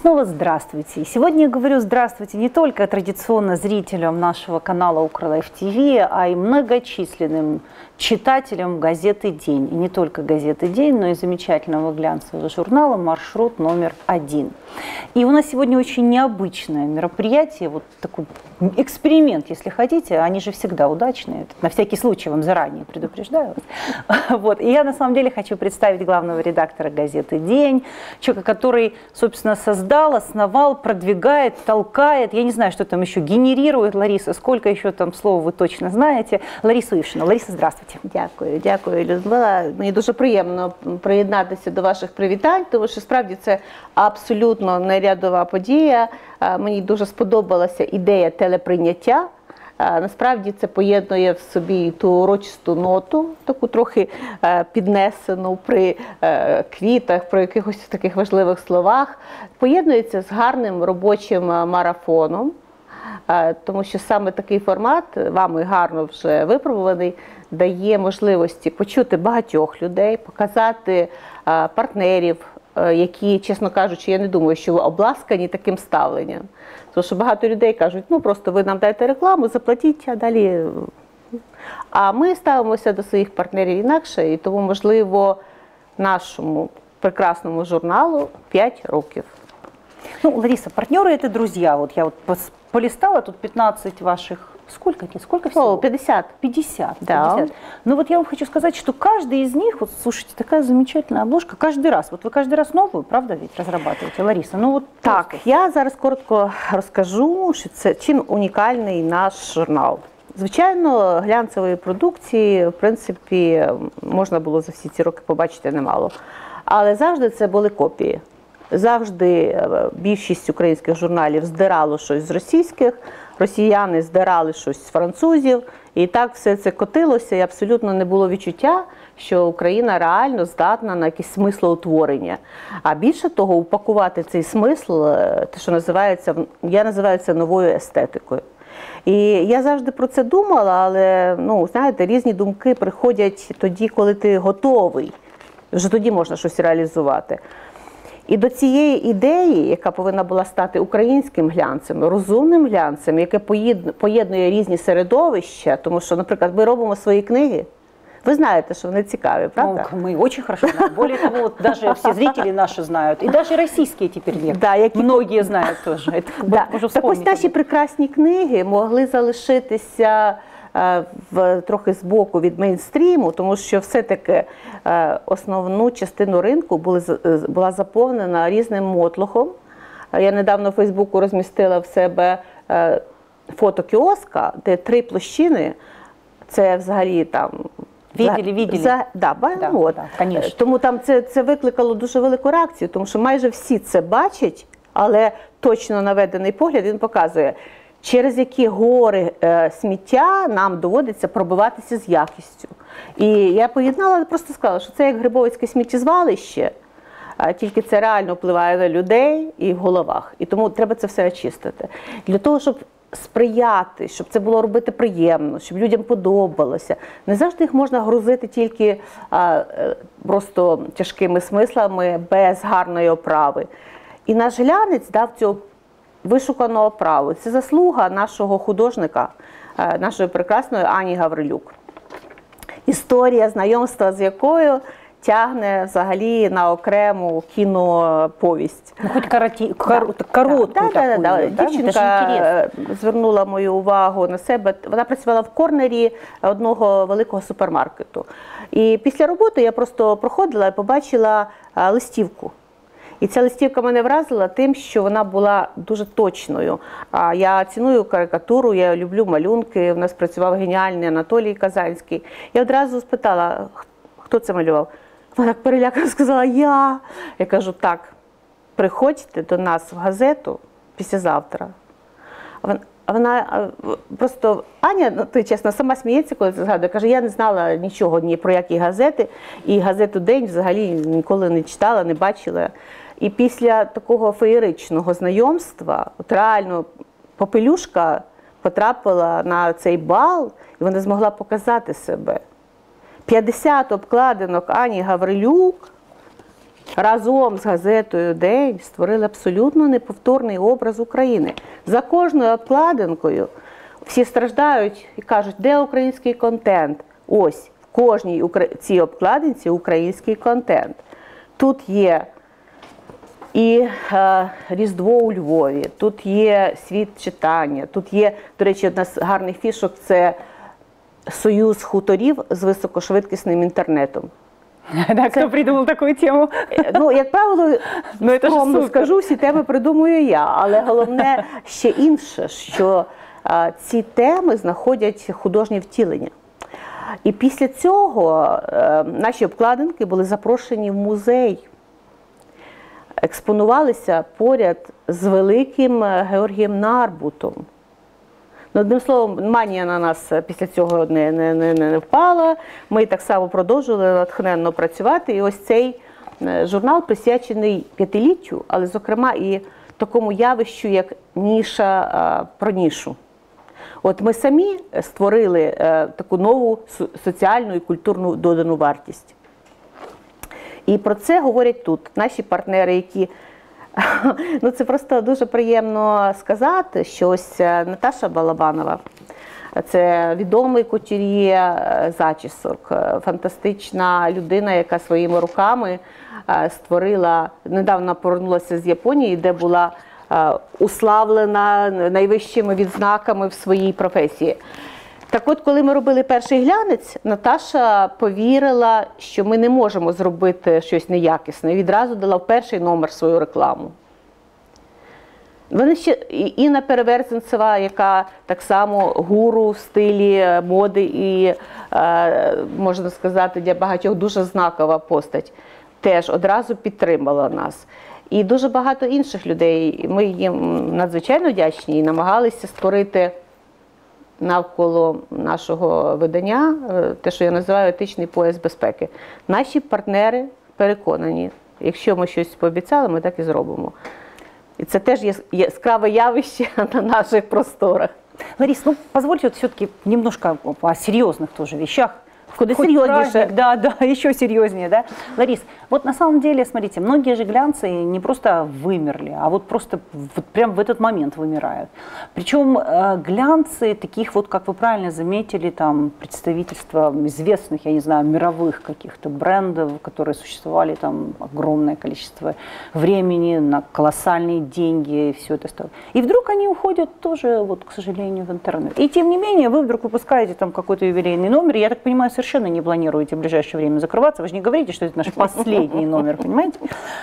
снова здравствуйте. Сегодня я говорю здравствуйте не только традиционно зрителям нашего канала Укрлайф ТВ, а и многочисленным читателям газеты «День». И не только газеты «День», но и замечательного глянцевого журнала «Маршрут номер один». И у нас сегодня очень необычное мероприятие, вот такой эксперимент, если хотите. Они же всегда удачные. На всякий случай вам заранее предупреждаю. Вот. И я на самом деле хочу представить главного редактора газеты «День», человека, который, собственно, создал, основал, продвигает, толкает. Я не знаю, что там еще генерирует Лариса, сколько еще там слов вы точно знаете. Лариса Ившина. Лариса, здравствуйте. Дякую, дякую, Людмила. Мені дуже приємно приєднатися до ваших привітань, тому що справді це абсолютно нерядова подія. Мені дуже сподобалася ідея телеприйняття. Насправді це поєднує в собі ту урочисту ноту, таку трохи піднесену при квітах, при якихось таких важливих словах. Поєднується з гарним робочим марафоном. Тому що саме такий формат, вами гарно вже випробуваний, дає можливості почути багатьох людей, показати партнерів, які, чесно кажучи, я не думаю, що ви обласкані таким ставленням. Тому що багато людей кажуть, ну просто ви нам дайте рекламу, заплатіть, а далі. А ми ставимося до своїх партнерів інакше, і тому, можливо, нашому прекрасному журналу 5 років. Ну, Лариса, партнеры это друзья. Вот я вот полистала тут 15 ваших Сколько это? Сколько всего? О, 50. 50. Да. 50. Ну вот я вам хочу сказать, что каждый из них, вот слушайте, такая замечательная обложка, каждый раз. Вот вы каждый раз новую, правда, ведь разрабатываете, Лариса? Ну вот так, просто. я зараз коротко розкажу, що це чим унікальний наш журнал. Звичайно, глянцевої продукції, в принципі, можна було за всі ці роки побачити немало. Але завжди це були копії. Завжди е, більшість українських журналів здирало щось з російських, росіяни здирали щось з французів, і так все це котилося, і абсолютно не було відчуття, що Україна реально здатна на якесь смислоутворення. А більше того, упакувати цей смисл, е, те, що називається, я називаю це новою естетикою. І я завжди про це думала, але ну, знаєте, різні думки приходять тоді, коли ти готовий. Вже тоді можна щось реалізувати. І до цієї ідеї, яка повинна була стати українським глянцем, розумним глянцем, яке поєднує різні середовища, тому що, наприклад, ми робимо свої книги. Вы знаете, что вони цікаві, правда? Ну, мы очень хорошо знаем. Более того, вот даже все зрители наши знают. И даже российские теперь да, які... многие знают тоже. Это, да. Так ось наші прекрасні книги могли залишитися Е, в трохи збоку від мейнстріму, тому що все-таки е, основну частину ринку були е, була заповнена різним мотлохом. Я недавно в Фейсбуку розмістила в себе фото кіоска, де три площини. Це взагалі там. Відділі, відділі. За, да, да, от. да, Тому там це це викликало дуже велику реакцію, тому що майже всі це бачать, але точно наведений погляд він показує, через які гори е, сміття нам доводиться пробиватися з якістю. І я поєднала, просто сказала, що це як Грибовицьке сміттєзвалище, а тільки це реально впливає на людей і в головах. І тому треба це все очистити. Для того, щоб сприяти, щоб це було робити приємно, щоб людям подобалося. Не завжди їх можна грузити тільки а, е, просто тяжкими смислами без гарної оправи. І наш глянець дав цього вишуканого праву. Це заслуга нашого художника, е, нашої прекрасної Ані Гаврилюк. Історія знайомства з якою тягне взагалі на окрему кіноповість. Ну, Хоч кор, да. коротку да, таку, да, да, Дівчинка звернула мою увагу на себе. Вона працювала в корнері одного великого супермаркету. І після роботи я просто проходила і побачила е, листівку. І ця листівка мене вразила тим, що вона була дуже точною. Я ціную карикатуру, я люблю малюнки. У нас працював геніальний Анатолій Казанський. Я одразу спитала, хто це малював. Вона так перелякано сказала, я. Я кажу, так, приходьте до нас в газету післязавтра. Вона просто Аня, ну то чесно, сама сміється, коли це згадує. Каже, я не знала нічого ні про які газети, і газету День взагалі ніколи не читала, не бачила. І після такого феєричного знайомства, от реально попелюшка потрапила на цей бал, і вона змогла показати себе. 50 обкладинок Ані Гаврилюк разом з газетою День створили абсолютно неповторний образ України. За кожною обкладинкою всі страждають і кажуть, де український контент? Ось в кожній цій обкладинці український контент. Тут є і е, Різдво у Львові, тут є світ читання, тут є, до речі, одна з гарних фішок це союз хуторів з високошвидкісним інтернетом. Так, Хто придумав таку тему? Е, ну, як правило, ну, скромно скажу, всі теми придумую я. Але головне ще інше, що е, ці теми знаходять художнє втілення. І після цього е, наші обкладинки були запрошені в музей експонувалися поряд з великим е, Георгієм Нарбутом. Ну, Одним словом, манія на нас після цього не не, не, не впала. Ми так само продовжували натхненно працювати. І ось цей е, журнал присвячений п'ятиліттю, але, зокрема, і такому явищу, як ніша про нішу. От ми самі створили е, таку нову соціальну і культурну додану вартість. І про це говорять тут наші партнери, які ну це просто дуже приємно сказати, що ось е, Наташа Балабанова. Це відомий кутюр'є е, зачісок, е, фантастична людина, яка своїми руками створила, недавно повернулася з Японії, де була уславлена найвищими відзнаками в своїй професії. Так от, коли ми робили перший глянець, Наташа повірила, що ми не можемо зробити щось неякісне. І відразу дала в перший номер свою рекламу. Вони ще Інна Переверзенцева, яка так само гуру в стилі моди і, е, можна сказати, для багатьох дуже знакова постать, теж одразу підтримала нас. І дуже багато інших людей. Ми їм надзвичайно вдячні і намагалися створити навколо нашого видання, е, те, що я називаю етичний пояс безпеки. Наші партнери переконані, якщо ми щось пообіцяли, ми так і зробимо. І це теж є яскраве явище на наших просторах. Ларис, ну позвольте вот все-таки немножко о серьезных тоже вещах. Куда серьезнее. Да, да, еще серьезнее, да. Ларис, вот на самом деле, смотрите, многие же глянцы не просто вымерли, а вот просто вот прям в этот момент вымирают. Причем э, глянцы таких вот, как вы правильно заметили, там представительства известных, я не знаю, мировых каких-то брендов, которые существовали там огромное количество времени на колоссальные деньги и все это стоит. И вдруг они уходят тоже, вот, к сожалению, в интернет. И тем не менее, вы вдруг выпускаете там какой-то юбилейный номер, я так понимаю, совершенно не планируете в ближайшее время закрываться. Вы же не говорите, что это наш последний номер, понимаете?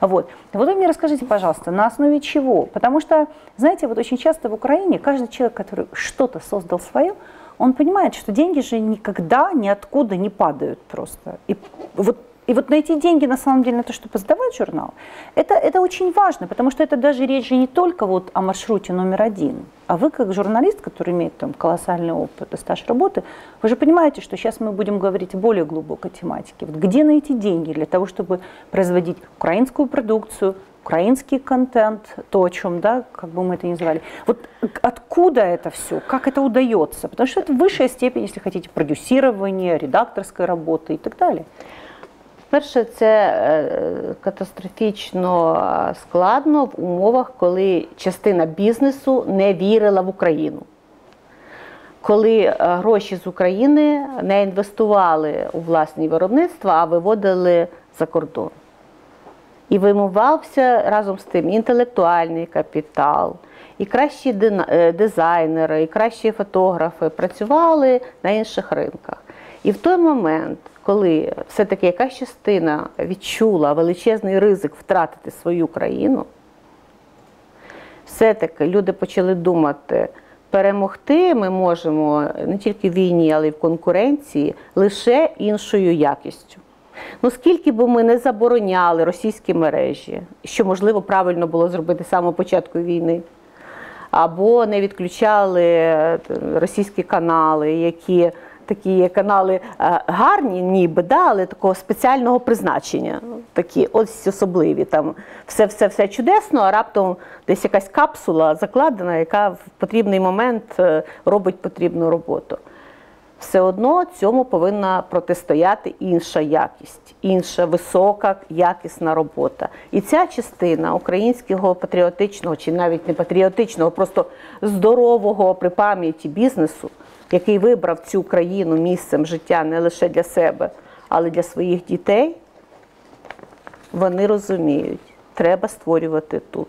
Вот. Вот вы мне расскажите, пожалуйста, на основе чего? Потому что, знаете, вот очень часто в Украине каждый человек, который что-то создал свое, он понимает, что деньги же никогда ниоткуда не падают просто. И вот и вот найти деньги на самом деле на то, чтобы сдавать журнал, это, это очень важно, потому что это даже речь же не только вот о маршруте номер один, а вы как журналист, который имеет там колоссальный опыт и стаж работы, вы же понимаете, что сейчас мы будем говорить о более глубокой тематике. Вот где найти деньги для того, чтобы производить украинскую продукцию, украинский контент, то, о чем, да, как бы мы это ни называли. Вот откуда это все, как это удается? Потому что это высшая степень, если хотите, продюсирования, редакторской работы и так далее. Перше, це е, катастрофічно складно в умовах, коли частина бізнесу не вірила в Україну. Коли е, гроші з України не інвестували у власні виробництва, а виводили за кордон. І вимивався разом з тим інтелектуальний капітал, і кращі е, дизайнери, і кращі фотографи працювали на інших ринках. І в той момент, коли все-таки якась частина відчула величезний ризик втратити свою країну, все-таки люди почали думати, перемогти ми можемо не тільки в війні, але й в конкуренції лише іншою якістю. Ну, скільки б ми не забороняли російські мережі, що можливо правильно було зробити з самого початку війни, або не відключали е, російські канали, які такі канали е, гарні, ніби, да, але такого спеціального призначення. Такі ось особливі. Там все-все-все чудесно, а раптом десь якась капсула закладена, яка в потрібний момент е, робить потрібну роботу. Все одно цьому повинна протистояти інша якість, інша висока якісна робота. І ця частина українського патріотичного чи навіть не патріотичного, просто здорового при пам'яті бізнесу, який вибрав цю країну місцем життя не лише для себе, але для своїх дітей, вони розуміють, треба створювати тут.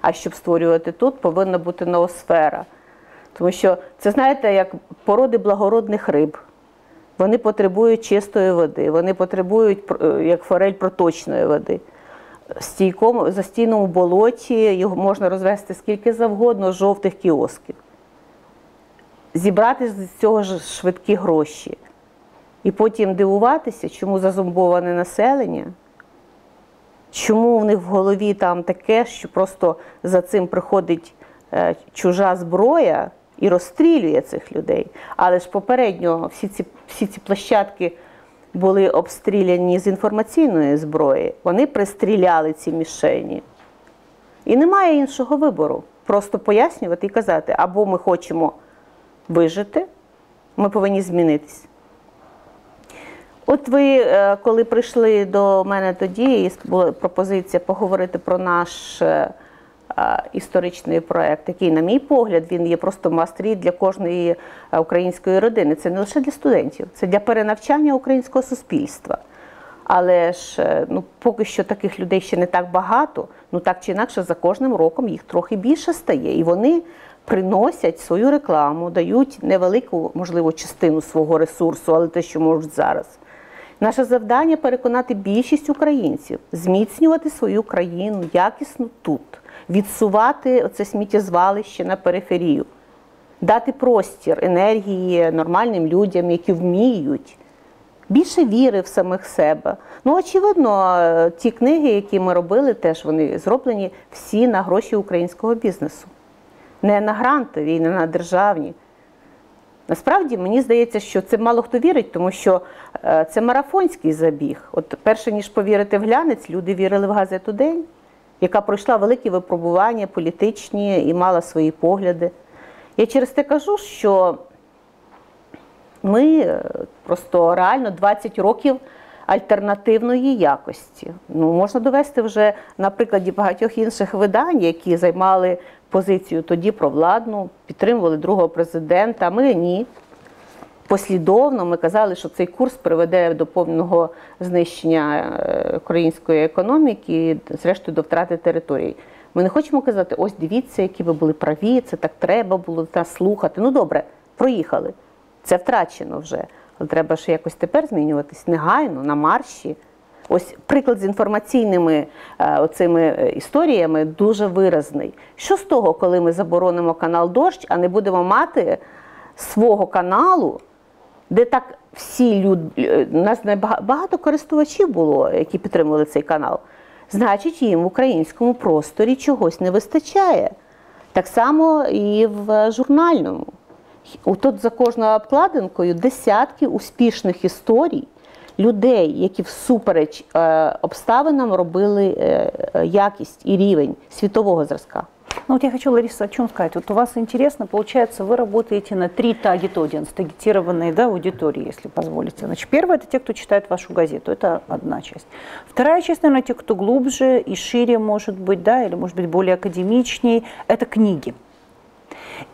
А щоб створювати тут, повинна бути ноосфера. Тому що це, знаєте, як породи благородних риб. Вони потребують чистої води, вони потребують, е, як форель проточної води. В стійкому, застійному болоті його можна розвести скільки завгодно жовтих кіосків. Зібрати з цього ж швидкі гроші. І потім дивуватися, чому зазомбоване населення, чому в них в голові там таке, що просто за цим приходить е, чужа зброя і розстрілює цих людей. Але ж попередньо всі ці, всі ці площадки були обстріляні з інформаційної зброї, вони пристріляли ці мішені. І немає іншого вибору. Просто пояснювати і казати, або ми хочемо вижити, ми повинні змінитись. От ви, е, коли прийшли до мене тоді, і була пропозиція поговорити про наш е, історичний проект, який, на мій погляд, він є просто мастрі для кожної української родини. Це не лише для студентів, це для перенавчання українського суспільства. Але ж е, ну, поки що таких людей ще не так багато, ну так чи інакше, за кожним роком їх трохи більше стає. І вони приносять свою рекламу, дають невелику, можливо, частину свого ресурсу, але те, що можуть зараз. Наше завдання переконати більшість українців, зміцнювати свою країну якісно тут відсувати це сміттєзвалище на периферію, дати простір енергії нормальним людям, які вміють. Більше віри в самих себе. Ну, очевидно, ті книги, які ми робили, теж вони зроблені всі на гроші українського бізнесу. Не на грантові, не на державні. Насправді мені здається, що це мало хто вірить, тому що е, це марафонський забіг. От перше ніж повірити в глянець, люди вірили в газету День яка пройшла великі випробування політичні і мала свої погляди. Я через те кажу, що ми е, просто реально 20 років альтернативної якості. Ну, Можна довести вже на прикладі багатьох інших видань, які займали позицію тоді провладну, підтримували другого президента. Ми ні послідовно ми казали, що цей курс приведе до повного знищення е, української економіки, зрештою до втрати території. Ми не хочемо казати, ось дивіться, які ви були праві, це так треба було нас слухати. Ну добре, проїхали. Це втрачено вже. Але треба ж якось тепер змінюватись негайно, на марші. Ось приклад з інформаційними е, оцими е, історіями дуже виразний. Що з того, коли ми заборонимо канал Дощ, а не будемо мати свого каналу? Де так всі люди, е, нас багато користувачів було, які підтримували цей канал. Значить, їм в українському просторі чогось не вистачає. Так само і в журнальному. Тут за кожною обкладинкою десятки успішних історій людей, які всупереч е, обставинам робили е, якість і рівень світового зразка. Ну вот я хочу, Лариса, о чем сказать. Вот у вас интересно, получается, вы работаете на три target audience, таргетированные да, аудитории, если позволите. Значит, первое – это те, кто читает вашу газету, это одна часть. Вторая часть, наверное, те, кто глубже и шире, может быть, да, или, может быть, более академичней, это книги.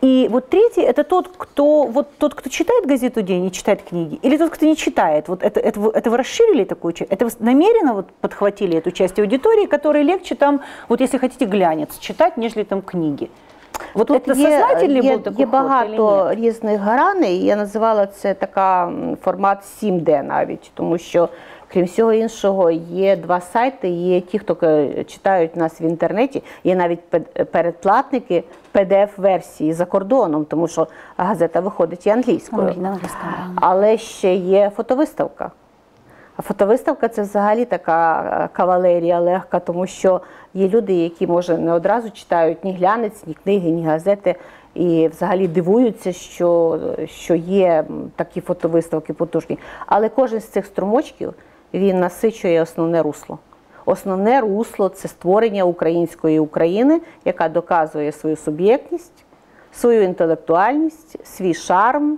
И вот третий – это тот, кто, вот тот, кто читает газету «День» и читает книги, или тот, кто не читает. Вот это, это, это вы расширили такую часть? Это вы намеренно вот подхватили эту часть аудитории, которой легче там, вот если хотите, глянец читать, нежели там книги? Вот Тут це є, сознательний є, був такий Є багато різних граней. Я називала це така формат 7D навіть, тому що Крім всього іншого, є два сайти. Є ті, хто читають нас в інтернеті, є навіть передплатники PDF-версії за кордоном, тому що газета виходить і англійською. Але ще є фотовиставка. А фотовиставка це взагалі така е, кавалерія легка, тому що є люди, які може не одразу читають ні глянець, ні книги, ні газети, і взагалі дивуються, що що є такі фотовиставки потужні. Але кожен з цих струмочків він насичує основне русло. Основне русло це створення української України, яка доказує свою суб'єктність, свою інтелектуальність, свій шарм,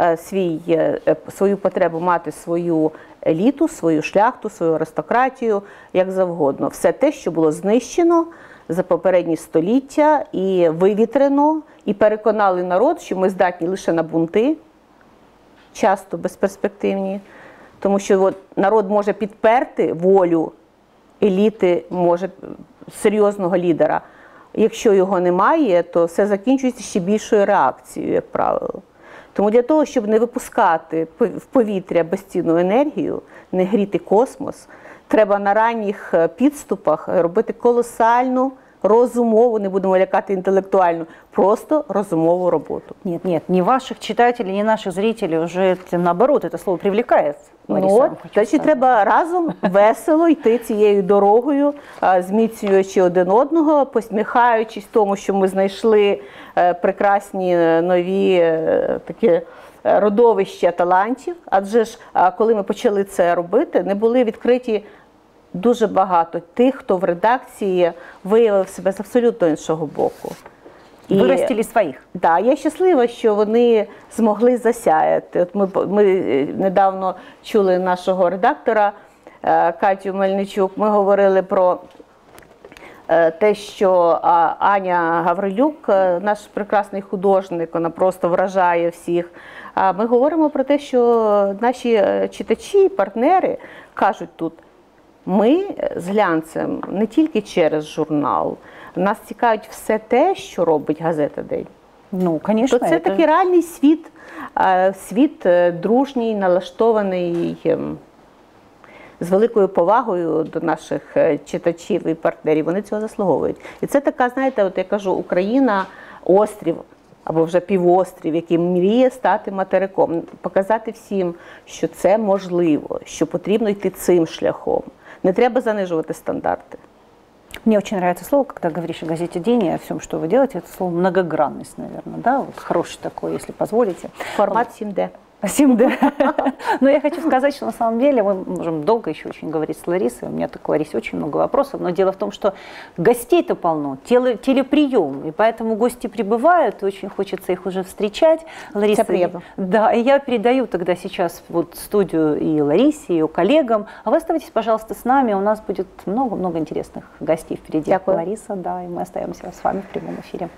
е, свій, е, е, свою потребу мати свою еліту, свою шляхту, свою аристократію, як завгодно. Все те, що було знищено за попередні століття і вивітрено, і переконали народ, що ми здатні лише на бунти, часто безперспективні. Тому що от, народ може підперти волю еліти, може серйозного лідера. Якщо його немає, то все закінчується ще більшою реакцією, як правило. Тому для того, щоб не випускати в повітря безцінну енергію, не гріти космос, треба на ранніх е, підступах робити колосальну розумову, не будемо лякати інтелектуальну, просто розумову роботу. Нет, нет, ни ваших читателей, ни наших зрителей уже это, наоборот, это слово привлекает. Лариса, Ну, сказать. треба разом весело йти цією дорогою, зміцнюючи один одного, посміхаючись тому, що ми знайшли е, прекрасні е, нові е, такі родовища талантів. Адже ж, коли ми почали це робити, не були відкриті. Дуже багато тих, хто в редакції виявив себе з абсолютно іншого боку. І- Вырастили своих. так, я щаслива, що вони змогли засяяти. От ми, ми е, недавно чули нашого редактора е, Катю Мельничук. Ми говорили про е, те, що Аня Гаврилюк, наш прекрасний художник, вона просто вражає всіх. А ми говоримо про те, що наші читачі, партнери кажуть тут. Ми з глянцем не тільки через журнал. Нас цікавить все те, що робить газета День. Ну, конечно. То це это- такий реальний світ, світ е, дружній, налаштований ем, з великою повагою до наших е, читачів і партнерів. Вони цього заслуговують. І це така, знаєте, от я кажу, Україна острів. Або вже півострів, який мріє стати материком, показати всім, що це можливо, що потрібно йти цим шляхом. Не треба занижувати стандарти. Мне очень нравится слово, когда говоришь о газете «День» и о всем, что вы делаете, это слово «многогранность», наверное, да, вот хороший такой, если позволите. Формат 7D. Спасибо, да. Но я хочу сказать, что на самом деле мы можем долго еще очень говорить с Ларисой. У меня так, Ларисе, очень много вопросов. Но дело в том, что гостей-то полно, теле, телеприем. И поэтому гости прибывают, и очень хочется их уже встречать. Лариса, приятно. Да, и я передаю тогда сейчас вот студию и Ларисе, и ее коллегам. А вы оставайтесь, пожалуйста, с нами. У нас будет много-много интересных гостей впереди. Дякую. Лариса, да, и мы остаемся с вами в прямом эфире.